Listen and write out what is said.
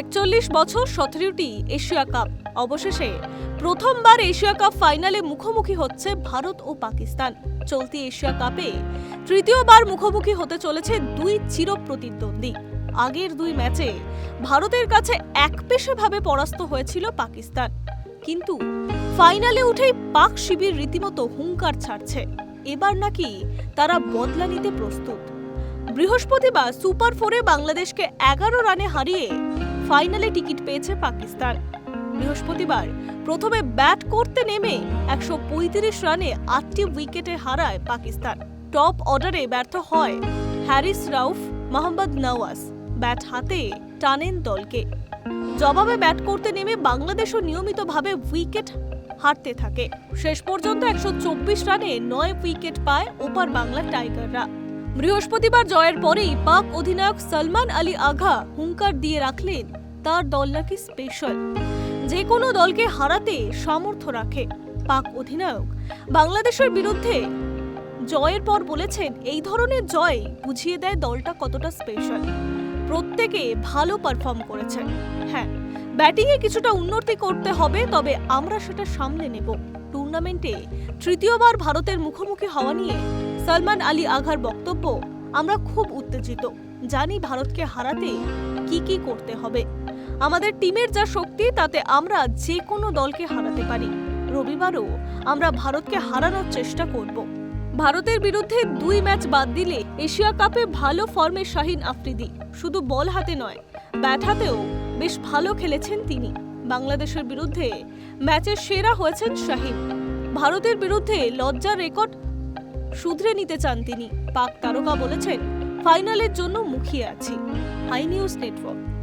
একচল্লিশ বছর সতেরোটি এশিয়া কাপ। অবশেষে প্রথমবার এশিয়া কাপ ফাইনালে মুখোমুখি হচ্ছে ভারত ও পাকিস্তান। চলতি এশিয়া কাপে তৃতীয়বার মুখোমুখি হতে চলেছে দুই চির প্রতিদ্বন্দ্বী আগের দুই ম্যাচে ভারতের কাছে একপেশেভাবে পরাস্ত হয়েছিল পাকিস্তান। কিন্তু ফাইনালে উঠেই পাক শিবির রীতিমতো হুঙ্কার ছাড়ছে। এবার নাকি তারা বদলা নিতে প্রস্তুত। বৃহস্পতিবার সুপার ফোরে বাংলাদেশকে এগারো রানে হারিয়ে ফাইনালে টিকিট পেয়েছে পাকিস্তান। বৃহস্পতিবার প্রথমে ব্যাট করতে নেমে একশো পঁয়ত্রিশ রানে আটটি উইকেটে হারায় পাকিস্তান। টপ অর্ডারে ব্যর্থ হয় হ্যারিস রাউফ, মোহাম্মদ নওয়াজ। ব্যাট হাতে টানেন দলকে। জবাবে ব্যাট করতে নেমে বাংলাদেশও নিয়মিতভাবে উইকেট হারতে থাকে। শেষ পর্যন্ত একশো চব্বিশ রানে নয় উইকেট পায় ওপার বাংলার টাইগাররা। বৃহস্পতিবার জয়ের পরেই পাক অধিনায়ক সলমান আলী আঘা হুঙ্কার দিয়ে রাখলেন তার দল নাকি স্পেশাল যে কোনো দলকে হারাতে সামর্থ্য রাখে পাক অধিনায়ক। বাংলাদেশের বিরুদ্ধে জয়ের পর বলেছেন, এই ধরনের জয় বুঝিয়ে দেয় দলটা কতটা স্পেশাল প্রত্যেকে ভালো পারফর্ম করেছে হ্যাঁ ব্যাটিংয়ে কিছুটা উন্নতি করতে হবে, তবে আমরা সেটা সামলে নেব। টুর্নামেন্টে তৃতীয়বার ভারতের মুখোমুখি হওয়া নিয়ে সলমান আলী আঘার বক্তব্য আমরা খুব উত্তেজিত। জানি ভারতকে হারাতে কি কি করতে হবে। আমাদের টিমের যা শক্তি, তাতে আমরা যে কোনো দলকে হারাতে পারি। রবিবারও আমরা ভারতকে হারানোর চেষ্টা করব। ভারতের বিরুদ্ধে দুই ম্যাচ বাদ দিলে এশিয়া কাপে ভালো ফর্মে শাহিন আফ্রিদি। শুধু বল হাতে নয়, ব্যাট হাতেও বেশ ভালো খেলেছেন তিনি। বাংলাদেশের বিরুদ্ধে ম্যাচের সেরা হয়েছেন শাহিন। ভারতের বিরুদ্ধে লজ্জার রেকর্ড শুধরে নিতে চান তিনি। পাক তারকা বলেছেন ফাইনালের জন্য মুখিয়ে আছি। Hi news network.